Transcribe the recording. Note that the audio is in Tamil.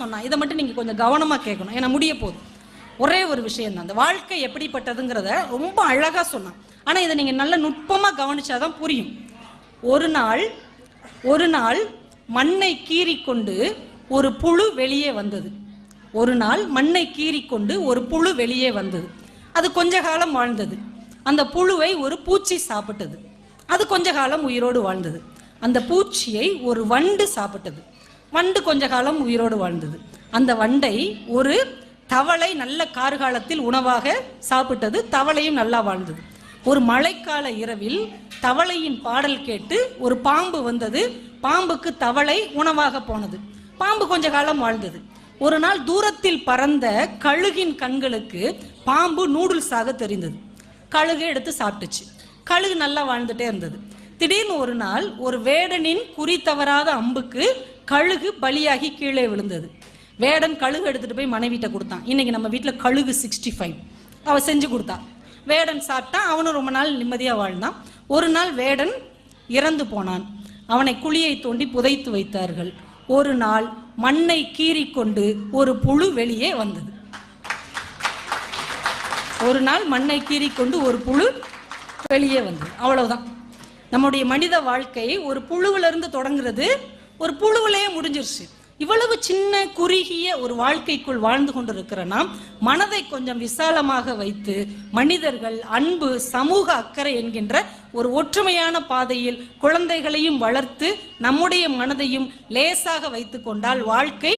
சொன்னா இதை மட்டும் நீங்க கொஞ்சம் கவனமா கேட்கணும். ஏன்னா முடிய போகுது. ஒரே ஒரு விஷயம் தான். அந்த வாழ்க்கை எப்படிப்பட்டதுங்கிறத ரொம்ப அழகா சொன்னான். ஆனால் இதை நீங்கள் நல்ல நுட்பமா கவனிச்சாதான் புரியும். ஒரு நாள் ஒரு நாள் மண்ணை கீறிக்கொண்டு ஒரு புழு வெளியே வந்தது. ஒரு நாள் மண்ணை கீறிக்கொண்டு ஒரு புழு வெளியே வந்தது. அது கொஞ்ச காலம் வாழ்ந்தது. அந்த புழுவை ஒரு பூச்சி சாப்பிட்டது. அது கொஞ்ச காலம் உயிரோடு வாழ்ந்தது. அந்த பூச்சியை ஒரு வண்டு சாப்பிட்டது. வண்டு கொஞ்ச காலம் உயிரோடு வாழ்ந்தது. அந்த வண்டை ஒரு தவளை நல்ல கார்காலத்தில் உணவாக சாப்பிட்டது தவளையும் நல்லா வாழ்ந்தது. ஒரு மழைக்கால இரவில் தவளையின் பாடல் கேட்டு ஒரு பாம்பு வந்தது பாம்புக்கு தவளை உணவாக போனது. பாம்பு கொஞ்ச காலம் வாழ்ந்தது. ஒரு நாள் தூரத்தில் பறந்த கழுகின் கண்களுக்கு பாம்பு நூடுல்ஸாக தெரிந்தது. கழுகு எடுத்து சாப்பிட்டுச்சு. கழுகு நல்லா வாழ்ந்துட்டே இருந்தது. திடீர்னு ஒரு நாள் ஒரு வேடனின் குறி தவறாத அம்புக்கு கழுகு பலியாகி கீழே விழுந்தது. வேடன் கழுகு எடுத்துட்டு போய் மனைவிட்ட கொடுத்தான். இன்னைக்கு நம்ம வீட்டில் கழுகு சிக்ஸ்டி ஃபைவ் அவ செஞ்சு கொடுத்தா. வேடன் சாப்பிட்டான் அவனும் ரொம்ப நாள் நிம்மதியாக வாழ்ந்தான். ஒரு நாள் வேடன் இறந்து போனான். அவனை குழியை தோண்டி புதைத்து வைத்தார்கள். ஒரு நாள் மண்ணை கீறிக்கொண்டு ஒரு புழு வெளியே வந்தது. ஒரு நாள் மண்ணை கீறிக்கொண்டு ஒரு புழு வெளியே வந்தது. அவ்வளவுதான். நம்முடைய மனித வாழ்க்கை ஒரு புழுவிலிருந்து தொடங்குறது ஒரு புழுவிலேயே முடிஞ்சிருச்சு. இவ்வளவு சின்ன குறுகிய ஒரு வாழ்க்கைக்குள் வாழ்ந்து கொண்டிருக்கிற நாம் மனதை கொஞ்சம் விசாலமாக வைத்து மனிதர்கள் அன்பு சமூக அக்கறை என்கின்ற ஒரு ஒற்றுமையான பாதையில் குழந்தைகளையும் வளர்த்து நம்முடைய மனதையும் லேசாக வைத்து கொண்டால் வாழ்க்கை